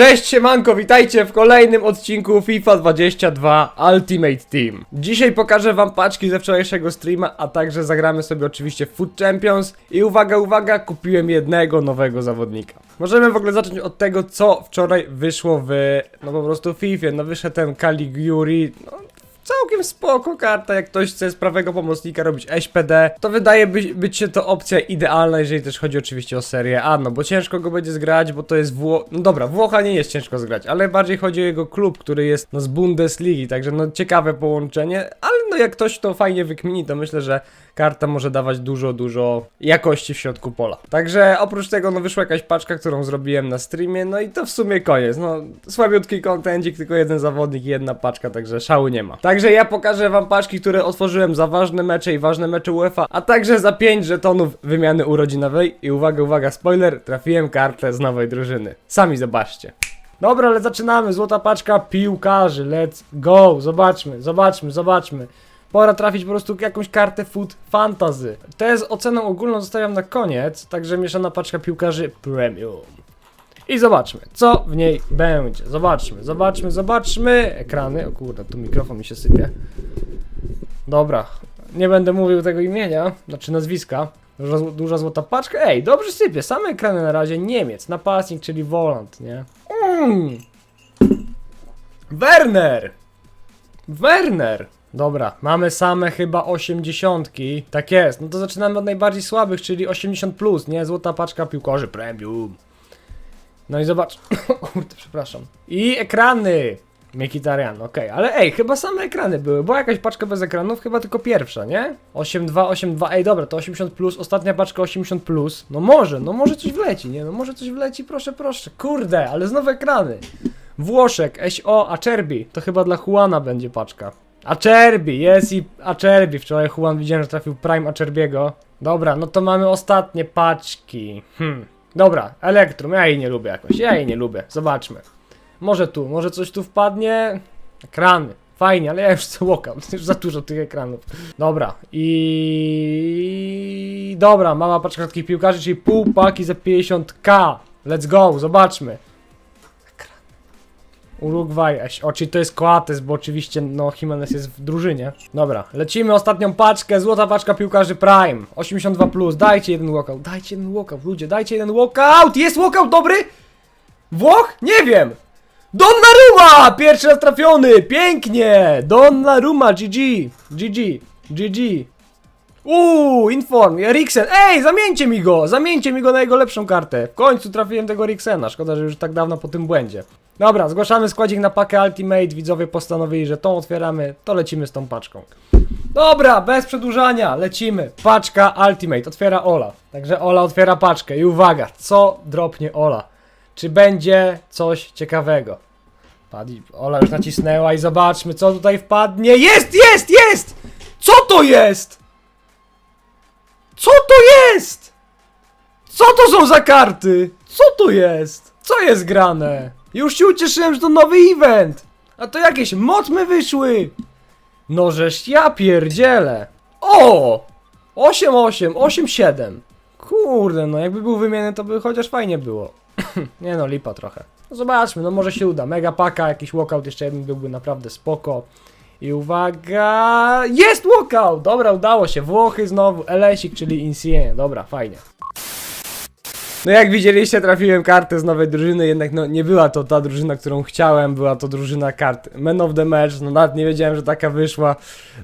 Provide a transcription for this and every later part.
Cześć siemanko, witajcie w kolejnym odcinku FIFA 22 Ultimate Team. Dzisiaj pokażę wam paczki ze wczorajszego streama, a także zagramy sobie oczywiście Food Champions i uwaga, uwaga, kupiłem jednego nowego zawodnika. Możemy w ogóle zacząć od tego, co wczoraj wyszło w, no po prostu FIFA. No wyszedł ten Caliguri, no całkiem spoko karta, jak ktoś chce z prawego pomocnika robić SPD, to wydaje być, być się to opcja idealna, jeżeli też chodzi oczywiście o serię A, no bo ciężko go będzie zgrać, bo to jest Wło... No dobra, Włocha nie jest ciężko zgrać, ale bardziej chodzi o jego klub, który jest no z Bundesligi, także no ciekawe połączenie, ale no jak ktoś to fajnie wykmini, to myślę, że karta może dawać dużo, dużo jakości w środku pola. Także oprócz tego no wyszła jakaś paczka, którą zrobiłem na streamie, no i to w sumie koniec, no słabiutki kontencik, tylko jeden zawodnik i jedna paczka, także szału nie ma. Także ja pokażę wam paczki, które otworzyłem za ważne mecze i ważne mecze UEFA, a także za 5 żetonów wymiany urodzinowej i uwaga, uwaga, spoiler, trafiłem kartę z nowej drużyny. Sami zobaczcie. Dobra, ale zaczynamy. Złota paczka piłkarzy. Let's go. Zobaczmy, zobaczmy, zobaczmy. Pora trafić po prostu jakąś kartę Food Fantasy. Te z oceną ogólną zostawiam na koniec, także mieszana paczka piłkarzy Premium. I zobaczmy, co w niej będzie. Zobaczmy, zobaczmy, zobaczmy. Ekrany. O kurde, tu mikrofon mi się sypie. Dobra, nie będę mówił tego imienia, znaczy nazwiska. Duża, duża złota paczka. Ej, dobrze sypie. Same ekrany na razie. Niemiec, napastnik, czyli Volant, nie? Mm. Werner! Werner! Dobra, mamy same chyba 80. Tak jest. No to zaczynamy od najbardziej słabych, czyli 80, plus, nie? Złota paczka piłkarzy premium. No i zobacz. Kurde, przepraszam. I ekrany! Mkhitaryan, okej, ale ej, chyba same ekrany były. Była jakaś paczka bez ekranów, chyba tylko pierwsza, nie? 82, 82, ej dobra, to 80 plus, ostatnia paczka 80 plus. No może, no może coś wleci, nie? No może coś wleci, proszę, proszę. Kurde, ale znowu ekrany. Włoszek, SO, Acerbi, to chyba dla Juana będzie paczka. Acerbi, jest i Acerbi. Wczoraj Juan widziałem, że trafił Prime Acerbiego. Dobra, no to mamy ostatnie paczki. Hmm. Dobra, Elektrum, ja jej nie lubię jakoś, ja jej nie lubię. Zobaczmy. Może tu, może coś tu wpadnie. Ekrany. Fajnie, ale ja już chcę walkout. Już za dużo tych ekranów. Dobra. I dobra, mała paczka takich piłkarzy, czyli pół paki za 50k. Let's go, zobaczmy. Urugwaj, o, czyli to jest Coates, bo oczywiście, no, Jimenez jest w drużynie. Dobra, lecimy ostatnią paczkę, złota paczka piłkarzy Prime. 82+, plus. dajcie jeden walkout, dajcie jeden walkout, ludzie, dajcie jeden walkout! Jest walkout dobry? Włoch? Nie wiem! Donnarumma! Pierwszy raz trafiony! Pięknie! Donnarumma, GG! GG! GG! Uuu, inform, Eriksen, ej, zamieńcie mi go, zamieńcie mi go na jego lepszą kartę. W końcu trafiłem tego Eriksena, szkoda, że już tak dawno po tym błędzie. Dobra, zgłaszamy składzik na pakę Ultimate, widzowie postanowili, że tą otwieramy, to lecimy z tą paczką. Dobra, bez przedłużania, lecimy. Paczka Ultimate, otwiera Ola. Także Ola otwiera paczkę i uwaga, co dropnie Ola? Czy będzie coś ciekawego? Ola już nacisnęła i zobaczmy, co tutaj wpadnie. Jest, jest, jest! Co to jest? Co to jest? Co to są za karty? Co to jest? Co jest grane? Już się ucieszyłem, że to nowy event. A to jakieś motmy wyszły. No żeż ja pierdzielę. O! 8-8, 8-7. Kurde, no jakby był wymieniony, to by chociaż fajnie było. Nie no, lipa trochę. No zobaczmy, no może się uda. Mega paka, jakiś walkout jeszcze jeden byłby naprawdę spoko. I uwaga, jest walkout! Dobra, udało się. Włochy znowu, Elesik, czyli Insigne. Dobra, fajnie. No jak widzieliście, trafiłem kartę z nowej drużyny, jednak no nie była to ta drużyna, którą chciałem, była to drużyna kart Man of the Match, no nawet nie wiedziałem, że taka wyszła,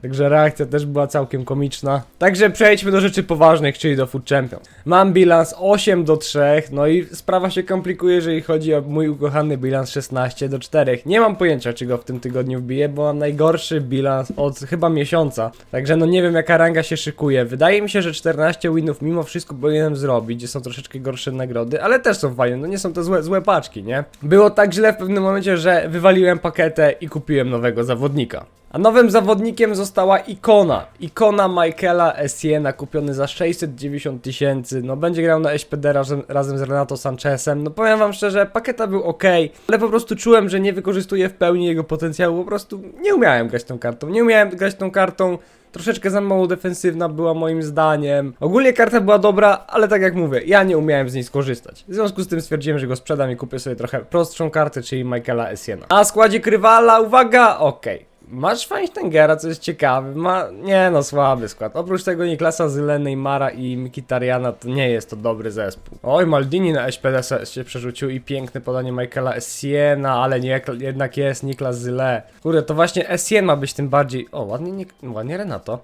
także reakcja też była całkiem komiczna. Także przejdźmy do rzeczy poważnych, czyli do Food Champions. Mam bilans 8 do 3, no i sprawa się komplikuje, jeżeli chodzi o mój ukochany bilans 16 do 4. Nie mam pojęcia, czy go w tym tygodniu wbiję, bo mam najgorszy bilans od chyba miesiąca, także no nie wiem jaka ranga się szykuje. Wydaje mi się, że 14 winów mimo wszystko powinienem zrobić, gdzie są troszeczkę gorsze nagrody, ale też są fajne, no nie są to złe, złe paczki, nie? Było tak źle w pewnym momencie, że wywaliłem paketę i kupiłem nowego zawodnika. A nowym zawodnikiem została ikona. Ikona Michaela Essiena, kupiony za 690 tysięcy. No będzie grał na SPD razem, razem z Renato Sanchezem. No powiem wam szczerze, paketa był ok, ale po prostu czułem, że nie wykorzystuję w pełni jego potencjału. Po prostu nie umiałem grać tą kartą. Nie umiałem grać tą kartą Troszeczkę za mało defensywna była moim zdaniem. Ogólnie karta była dobra, ale tak jak mówię, ja nie umiałem z niej skorzystać. W związku z tym stwierdziłem, że go sprzedam i kupię sobie trochę prostszą kartę, czyli Michaela Essiena. A składzik rywala, uwaga, okej. Masz Feinsteingera, co jest ciekawe, ma... Nie no, słaby skład. Oprócz tego Niklasa Zyle, Neymara i Mkhitarjana to nie jest to dobry zespół. Oj, Maldini na SPD się przerzucił i piękne podanie Michaela Essiena, ale nie, jednak jest Niklas Zyle. Kurde, to właśnie Essien ma być tym bardziej... O, ładnie, nie... ładnie Renato.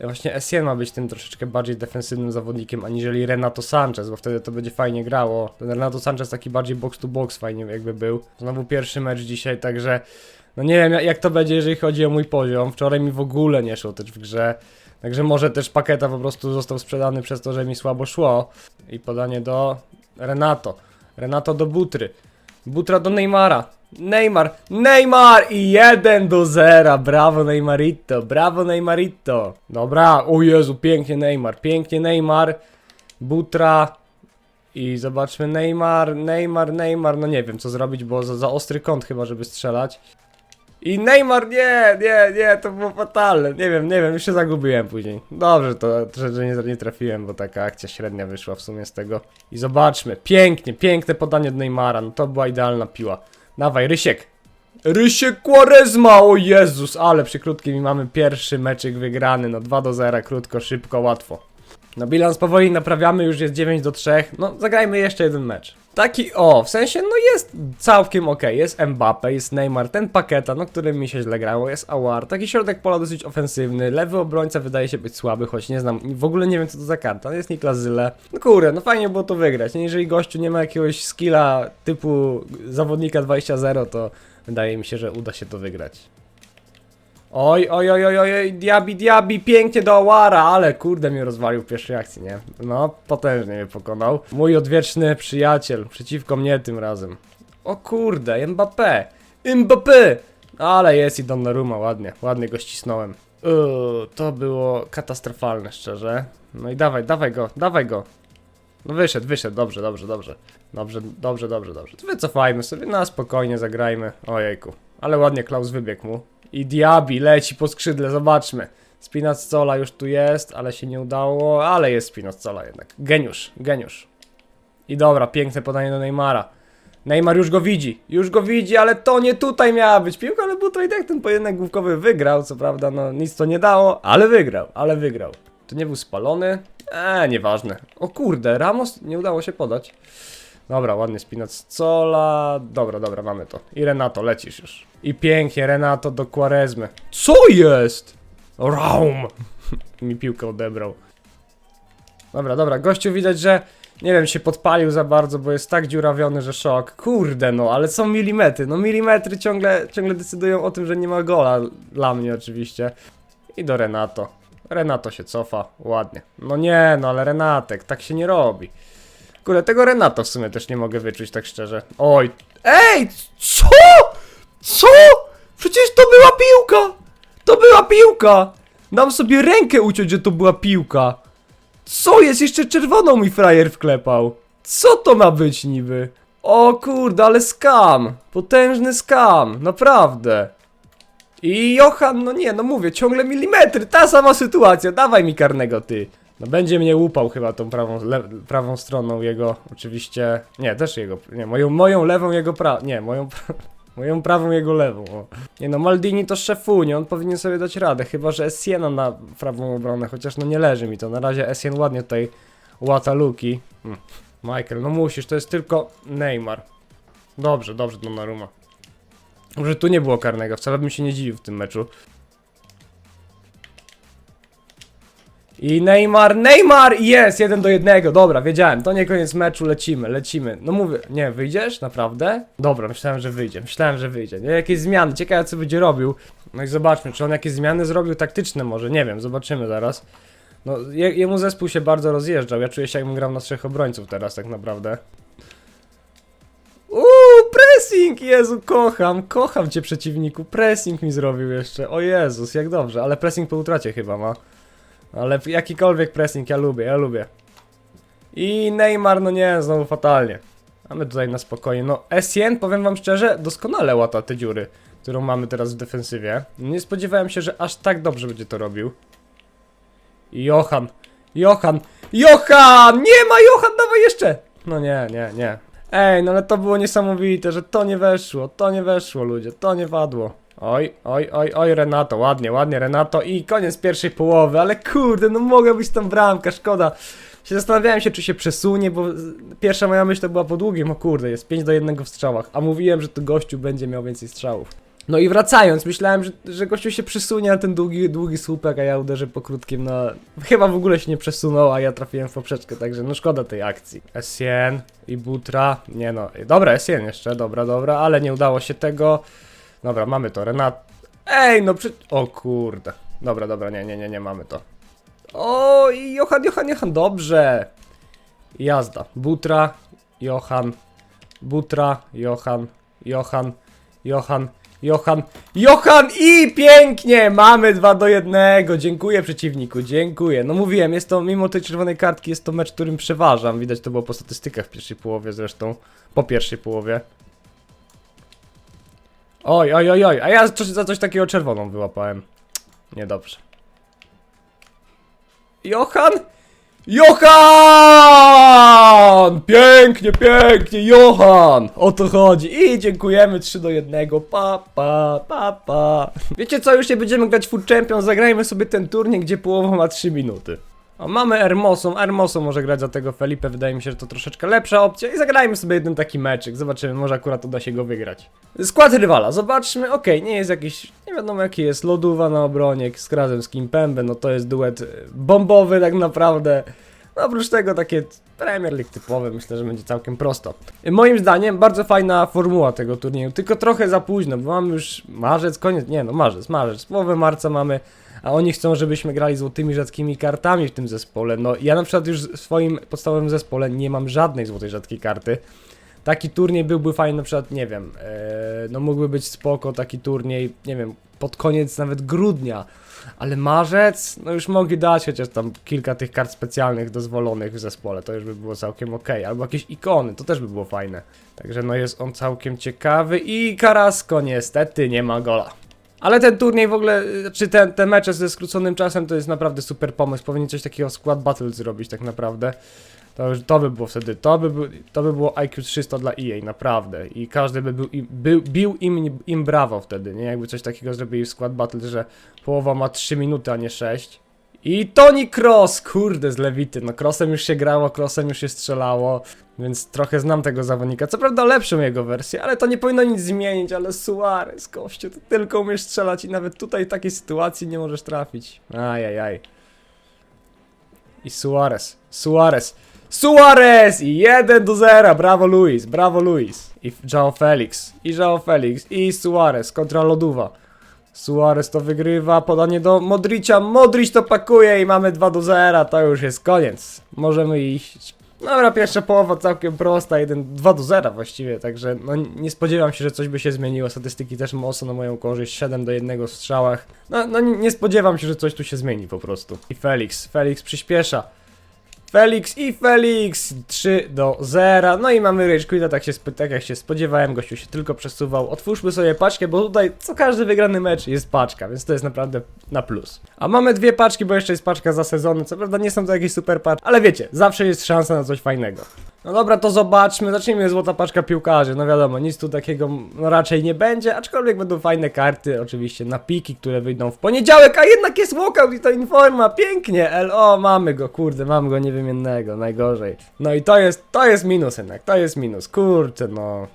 Właśnie Essien ma być tym troszeczkę bardziej defensywnym zawodnikiem aniżeli Renato Sanchez, bo wtedy to będzie fajnie grało. Ten Renato Sanchez taki bardziej box to box fajnie jakby był. Znowu pierwszy mecz dzisiaj, także no nie wiem jak- to będzie, jeżeli chodzi o mój poziom. Wczoraj mi w ogóle nie szło też w grze. Także może też paketa po prostu został sprzedany przez to, że mi słabo szło. I podanie do Renato. Renato do Butry. Butra do Neymara. Neymar, Neymar i 1 do 0. Brawo Neymarito, brawo Neymarito. Dobra, o Jezu, pięknie Neymar, pięknie Neymar. Butra i zobaczmy Neymar, Neymar, Neymar. No nie wiem co zrobić, bo za, za ostry kąt chyba, żeby strzelać. I Neymar, nie, nie, nie, to było fatalne. Nie wiem, nie wiem, już się zagubiłem później. Dobrze, to, że, nie, nie trafiłem, bo taka akcja średnia wyszła w sumie z tego. I zobaczmy, pięknie, piękne podanie do Neymara. No to była idealna piła. Dawaj, Rysiek. Rysiek Quaresma, o Jezus, ale przy krótkim mamy pierwszy meczyk wygrany. No 2 do 0, krótko, szybko, łatwo. No bilans powoli naprawiamy, już jest 9 do 3. No zagrajmy jeszcze jeden mecz. Taki o, w sensie no jest całkiem ok. Jest Mbappe, jest Neymar, ten paketa, no którym mi się źle grało, jest Awar. Taki środek pola dosyć ofensywny. Lewy obrońca wydaje się być słaby, choć nie znam, w ogóle nie wiem co to za karta. Jest Niklas Zyle. No kurde, no fajnie było to wygrać. No, jeżeli gościu nie ma jakiegoś skilla typu zawodnika 20-0, to wydaje mi się, że uda się to wygrać. Oj, oj, oj, oj, oj, diabi, diabi, pięknie do Awara, ale kurde mnie rozwalił w pierwszej akcji, nie? No, potężnie mnie pokonał. Mój odwieczny przyjaciel, przeciwko mnie tym razem. O kurde, Mbappé, Mbappé! Ale jest i Donnarumma, ładnie, ładnie go ścisnąłem. Uuu, to było katastrofalne, szczerze. No i dawaj, dawaj go, dawaj go. No wyszedł, wyszedł, dobrze, dobrze, dobrze. Dobrze, dobrze, dobrze, dobrze. Wycofajmy sobie, na spokojnie zagrajmy. Ojejku, ale ładnie Klaus wybiegł mu. I Diabi leci po skrzydle, zobaczmy. Spinazzola już tu jest, ale się nie udało, ale jest Spinazzola jednak. Geniusz, geniusz. I dobra, piękne podanie do Neymara. Neymar już go widzi, już go widzi, ale to nie tutaj miała być piłka, ale Butra i tak ten pojedynek główkowy wygrał, co prawda, no nic to nie dało, ale wygrał, ale wygrał. To nie był spalony? Eee, nieważne. O kurde, Ramos nie udało się podać. Dobra, ładnie Spinazzola. Dobra, dobra, mamy to. I Renato, lecisz już. I pięknie, Renato do Quaresmy. Co jest? Raum! Mi piłkę odebrał. Dobra, dobra, gościu widać, że nie wiem, się podpalił za bardzo, bo jest tak dziurawiony, że szok. Kurde, no, ale są milimetry. No, milimetry ciągle, ciągle decydują o tym, że nie ma gola. Dla mnie oczywiście. I do Renato. Renato się cofa, ładnie. No nie, no ale Renatek, tak się nie robi. Kurde, tego Renato w sumie też nie mogę wyczuć, tak szczerze. Oj. Ej! Co? Co? Przecież to była piłka! To była piłka! Dam sobie rękę uciąć, że to była piłka. Co jest? Jeszcze czerwoną mi frajer wklepał. Co to ma być niby? O kurde, ale skam. Potężny skam, naprawdę. I Johan, no nie, no mówię, ciągle milimetry, ta sama sytuacja, dawaj mi karnego ty. No będzie mnie łupał chyba tą prawą, le, prawą stroną jego, oczywiście, nie, też jego, nie, moją, moją lewą jego pra, nie, moją, moją prawą jego lewą, o. Nie no, Maldini to szefunie, on powinien sobie dać radę, chyba, że Essiena na prawą obronę, chociaż no nie leży mi to, na razie Essien ładnie tutaj łata luki. Hmm. Michael, no musisz, to jest tylko Neymar. Dobrze, dobrze, Donnarumma. Może tu nie było karnego, wcale bym się nie dziwił w tym meczu. I Neymar, Neymar! Jest! Jeden do jednego, dobra, wiedziałem, to nie koniec meczu, lecimy, lecimy. No mówię, nie, wyjdziesz? Naprawdę? Dobra, myślałem, że wyjdzie, myślałem, że wyjdzie. Nie, jakieś zmiany, ciekawe co będzie robił. No i zobaczmy, czy on jakieś zmiany zrobił taktyczne może, nie wiem, zobaczymy zaraz. No, je, jemu zespół się bardzo rozjeżdżał, ja czuję się jakbym grał na trzech obrońców teraz tak naprawdę. Uuu, pressing! Jezu, kocham, kocham cię przeciwniku. Pressing mi zrobił jeszcze. O Jezus, jak dobrze, ale pressing po utracie chyba ma. Ale jakikolwiek pressing, ja lubię, ja lubię. I Neymar, no nie, znowu fatalnie. Mamy tutaj na spokojnie. No, Essien, powiem wam szczerze, doskonale łata te dziury, którą mamy teraz w defensywie. Nie spodziewałem się, że aż tak dobrze będzie to robił. Johan, Johan, Johan! Nie ma Johan, dawaj jeszcze! No nie, nie, nie. Ej, no ale to było niesamowite, że to nie weszło, to nie weszło, ludzie, to nie wadło. Oj, oj, oj, oj, Renato, ładnie, ładnie, Renato i koniec pierwszej połowy, ale kurde, no mogła być tam bramka, szkoda. Się zastanawiałem się, czy się przesunie, bo pierwsza moja myśl to była po długim, o kurde, jest 5 do 1 w strzałach, a mówiłem, że to gościu będzie miał więcej strzałów. No i wracając, myślałem, że, że gościu się przesunie na ten długi, długi słupek, a ja uderzę po krótkim, no chyba w ogóle się nie przesunął, a ja trafiłem w poprzeczkę, także no szkoda tej akcji. Essien i Butra, nie no, dobra, Essien jeszcze, dobra, dobra, ale nie udało się tego. Dobra, mamy to, Renat. Ej, no przy... O kurde. Dobra, dobra, nie, nie, nie, nie mamy to. O, i Johan, Johan, Johan, dobrze. Jazda. Butra, Johan, Butra, Johan, Johan, Johan, Johan, Johan i pięknie! Mamy 2 do 1. Dziękuję przeciwniku, dziękuję. No mówiłem, jest to, mimo tej czerwonej kartki, jest to mecz, którym przeważam. Widać to było po statystykach w pierwszej połowie zresztą. Po pierwszej połowie. Oj, oj, oj, oj, a ja coś, za coś takiego czerwoną wyłapałem. Niedobrze. Johan? Johan! Pięknie, pięknie, Johan! O to chodzi. I dziękujemy 3 do 1. Pa, pa, pa, pa. Wiecie co, już nie będziemy grać Food Champions, zagrajmy sobie ten turniej, gdzie połowa ma 3 minuty. O, mamy Hermosą, Hermoso może grać za tego Felipe, wydaje mi się, że to troszeczkę lepsza opcja. I zagrajmy sobie jeden taki meczyk, zobaczymy, może akurat uda się go wygrać. Skład rywala, zobaczmy, okej, nie jest jakiś, nie wiadomo jaki jest, Loduwa na obronie, z razem z Kimpembe, no to jest duet e, bombowy tak naprawdę. No oprócz tego takie Premier League typowe, myślę, że będzie całkiem prosto. E, Moim zdaniem bardzo fajna formuła tego turnieju, tylko trochę za późno, bo mamy już marzec, koniec, nie no marzec, marzec, połowę marca mamy, a oni chcą, żebyśmy grali złotymi rzadkimi kartami w tym zespole. No ja na przykład już w swoim podstawowym zespole nie mam żadnej złotej rzadkiej karty. Taki turniej byłby fajny, na przykład, nie wiem, e, no mógłby być spoko taki turniej, nie wiem, pod koniec nawet grudnia, ale marzec, no już mogli dać chociaż tam kilka tych kart specjalnych dozwolonych w zespole, to już by było całkiem ok, albo jakieś ikony, to też by było fajne. Także no jest on całkiem ciekawy i Karasko niestety nie ma gola. Ale ten turniej w ogóle, czy ten, te mecze ze skróconym czasem to jest naprawdę super pomysł. Powinien coś takiego skład battle zrobić tak naprawdę. To, to by było wtedy, to by, to by było IQ 300 dla EA, naprawdę. I każdy by był, był, bił im, im brawo wtedy, nie? Jakby coś takiego zrobili w skład battle, że połowa ma 3 minuty, a nie 6. I Tony Cross, kurde, z Lewity. No Crossem już się grało, Crossem już się strzelało, więc trochę znam tego zawodnika. Co prawda lepszą jego wersję, ale to nie powinno nic zmienić, ale Suarez, gościu, ty tylko umiesz strzelać i nawet tutaj w takiej sytuacji nie możesz trafić. Ajajaj. I Suarez, Suarez, Suarez! I 1 do 0, brawo Luis, brawo Luis. I João Felix, i João Felix, i Suarez kontra Loduwa. Suarez to wygrywa, podanie do Modricia, Modric to pakuje i mamy 2 do 0, to już jest koniec. Możemy iść. Dobra, pierwsza połowa całkiem prosta, 1, 2 do 0 właściwie, także no nie spodziewam się, że coś by się zmieniło, statystyki też mocno na moją korzyść, 7 do 1 w strzałach. No, no nie spodziewam się, że coś tu się zmieni po prostu. I Felix, Felix przyspiesza. Felix i Felix 3 do 0. No i mamy Rage Quita, tak, się, tak jak się spodziewałem, gościu się tylko przesuwał. Otwórzmy sobie paczkę, bo tutaj co każdy wygrany mecz jest paczka, więc to jest naprawdę na plus. A mamy dwie paczki, bo jeszcze jest paczka za sezony. Co prawda nie są to jakieś super paczki, ale wiecie, zawsze jest szansa na coś fajnego. No dobra, to zobaczmy. Zacznijmy złota paczka piłkarzy. No wiadomo, nic tu takiego no, raczej nie będzie, aczkolwiek będą fajne karty, oczywiście na piki, które wyjdą w poniedziałek, a jednak jest walkout i to informa. Pięknie, LO, mamy go, kurde, mamy go niewymiennego, najgorzej. No i to jest, to jest minus jednak, to jest minus, kurczę, no.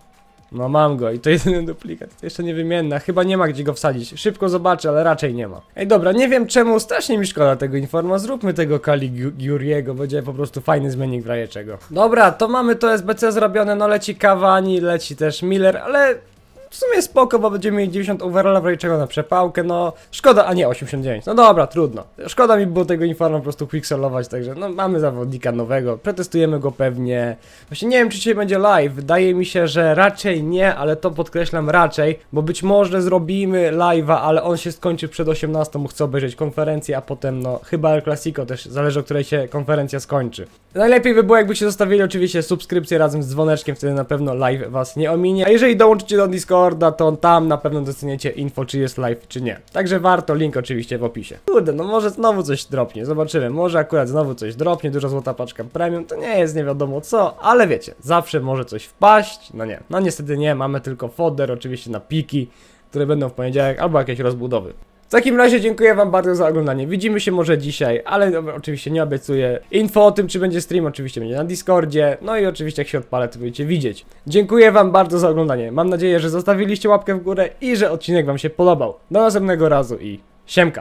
No mam go i to jedyny duplikat, to jeszcze niewymienna, chyba nie ma gdzie go wsadzić. Szybko zobaczę, ale raczej nie ma. Ej dobra, nie wiem czemu, strasznie mi szkoda tego informa, zróbmy tego Caliguriego, będzie po prostu fajny zmiennik w razie czego. Dobra, to mamy to SBC zrobione, no leci Cavani, leci też Miller, ale w sumie spoko, bo będziemy mieli 90 overalla w czego na przepałkę, no szkoda, a nie 89, no dobra, trudno. Szkoda mi było tego informa po prostu quicksellować, także no mamy zawodnika nowego, przetestujemy go pewnie. Właśnie nie wiem, czy dzisiaj będzie live, wydaje mi się, że raczej nie, ale to podkreślam raczej, bo być może zrobimy live'a, ale on się skończy przed 18, chcę obejrzeć konferencję, a potem no chyba El Clasico też, zależy o której się konferencja skończy. Najlepiej by było jakbyście zostawili oczywiście subskrypcję razem z dzwoneczkiem, wtedy na pewno live was nie ominie. A jeżeli dołączycie do Discorda, to tam na pewno dostaniecie info, czy jest live, czy nie. Także warto, link oczywiście w opisie. Kurde, no może znowu coś dropnie, zobaczymy. Może akurat znowu coś dropnie, duża złota paczka premium, to nie jest nie wiadomo co, ale wiecie, zawsze może coś wpaść. No nie, no niestety nie, mamy tylko foder oczywiście na piki, które będą w poniedziałek, albo jakieś rozbudowy. W takim razie dziękuję wam bardzo za oglądanie. Widzimy się może dzisiaj, ale dobra, oczywiście nie obiecuję. Info o tym, czy będzie stream, oczywiście będzie na Discordzie. No i oczywiście jak się odpalę, to będziecie widzieć. Dziękuję wam bardzo za oglądanie. Mam nadzieję, że zostawiliście łapkę w górę i że odcinek wam się podobał. Do następnego razu i siemka.